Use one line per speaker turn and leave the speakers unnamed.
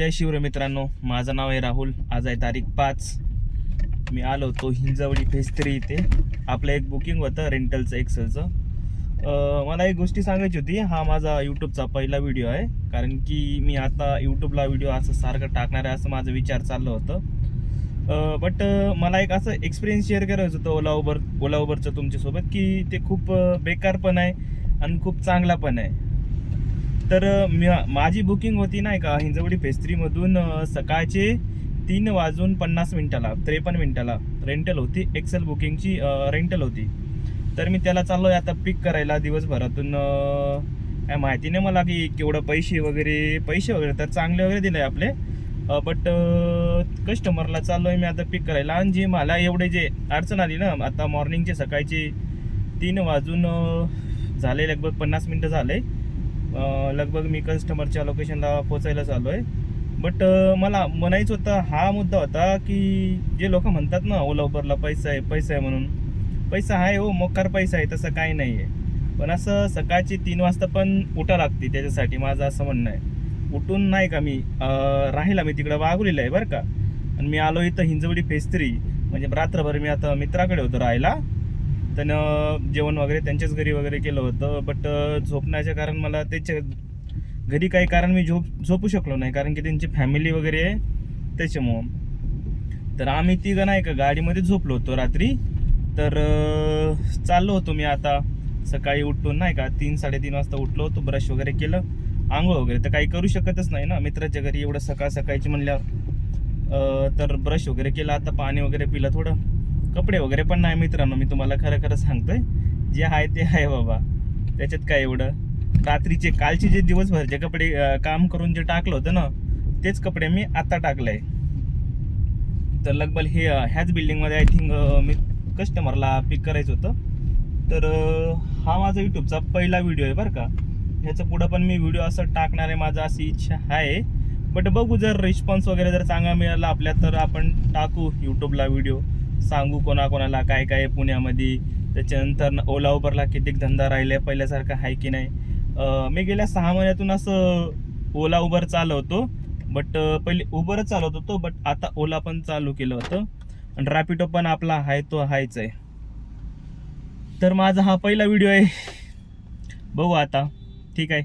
जय शिवरे मित्रांनो. माझं नाव आहे राहुल. आज आहे तारीख पाच. मी आलो होतो हिंजवडी फेस थ्री इथे. आपलं एक बुकिंग होतं रेंटलचं एक्सेलचं मला एक गोष्टी सांगायची होती. हा माझा यूट्यूबचा पहिला व्हिडिओ आहे. कारण की मी आता यूट्यूबला व्हिडिओ असं सारखं टाकणार आहे असं माझा विचार चाललं होतं. बट मला एक असं एक्सपिरियन्स शेअर करायचं होतं ओला उबर ओला उबरचं तुमच्यासोबत की ते खूप बेकार पण आहे आणि खूप चांगला पण आहे. तर माझी बुकिंग होती नाही का हिंजवडी फेस थ्रीमधून सकाळचे तीन वाजून पन्नास मिनिटाला त्रेपन्न मिनिटाला रेंटल होती एक्सेल बुकिंगची रेंटल होती. तर मी त्याला चाललो आहे आता पिक करायला दिवसभरातून काय माहिती नाही मला की केवढं पैसे वगैरे पैसे वगैरे तर चांगले वगैरे दिले आपले. बट कस्टमरला चाललो आहे मी आता पिक करायला आणि जे मला एवढे जे अडचण आली ना आता मॉर्निंगचे सकाळचे तीन वाजून झाले लगभग पन्नास मिनटं झाले. आहे लगभग मी कस्टमरच्या लोकेशनला पोचायला चालू आहे बट मला म्हणायचं होतं हा मुद्दा होता की जे लोक म्हणतात ना ओला उबरला पैसा आहे पैसा आहे म्हणून. पैसा आहे हो मोकार पैसा आहे तसं काही नाही आहे पण असं सकाळची तीन वाजता पण उठा लागते त्याच्यासाठी माझं असं म्हणणं आहे. उठून नाही का मी राहिला मी तिकडं वागुलेलं आहे बरं का. आणि मी आलो इथं हिंजवडी फेस्त्री म्हणजे रात्रभर मी आता मित्राकडे होतो राहायला. त्यानं जेवण वगैरे त्यांच्याच घरी वगैरे केलं होतं. बट झोपण्याच्या कारण मला त्याच्या घरी काही कारण मी झोप झोपू शकलो नाही. कारण की त्यांची फॅमिली वगैरे आहे त्याच्यामुळं. तर आम्ही तिघं नाही का गाडीमध्ये झोपलो होतो रात्री. तर चाललो होतो मी आता. सकाळी उठून नाही का तीन साडेतीन वाजता उठलो होतो ब्रश वगैरे केलं. आंघोळ वगैरे तर काही करू शकतच नाही ना. मित्राच्या घरी एवढं सकाळ सकाळची म्हणल्यावर तर ब्रश वगैरे केलं. आता पाणी वगैरे पिलं थोडं. कपडे वगैरे पण नाही मित्रांनो मी तुम्हाला खरं खरं सांगतोय. जे आहे ते आहे बाबा. त्याच्यात काय एवढं? रात्रीचे कालचे जे दिवसभरचे कपडे काम करून जे टाकलं होतं ना तेच कपडे मी आता टाकलंय. तर लगभग हे ह्याच बिल्डिंगमध्ये आय थिंक मी कस्टमरला पिक करायचं होतं. तर हा माझा यूट्यूबचा पहिला व्हिडिओ आहे बरं का. ह्याचं पुढं पण मी व्हिडिओ असं टाकणार आहे माझा अशी इच्छा आहे. बट बघू जर रिस्पॉन्स वगैरे जर चांगला मिळाला आपल्या तर आपण टाकू यूट्यूबला व्हिडिओ सांगू कोणाकोणाला काय काय आहे पुण्यामध्ये. त्याच्यानंतर ओला उबरला किती धंदा राहिले पहिल्यासारखा आहे की नाही. मी गेल्या सहा महिन्यातून असं ओला उबर चालवतो बट पहिले उबरच चालवत होतो बट आता ओला पण चालू केलं होतं. आणि रॅपिडो पण आपला आहे तो हायच आहे. तर माझा हा पहिला व्हिडिओ आहे. बघू आता. ठीक आहे.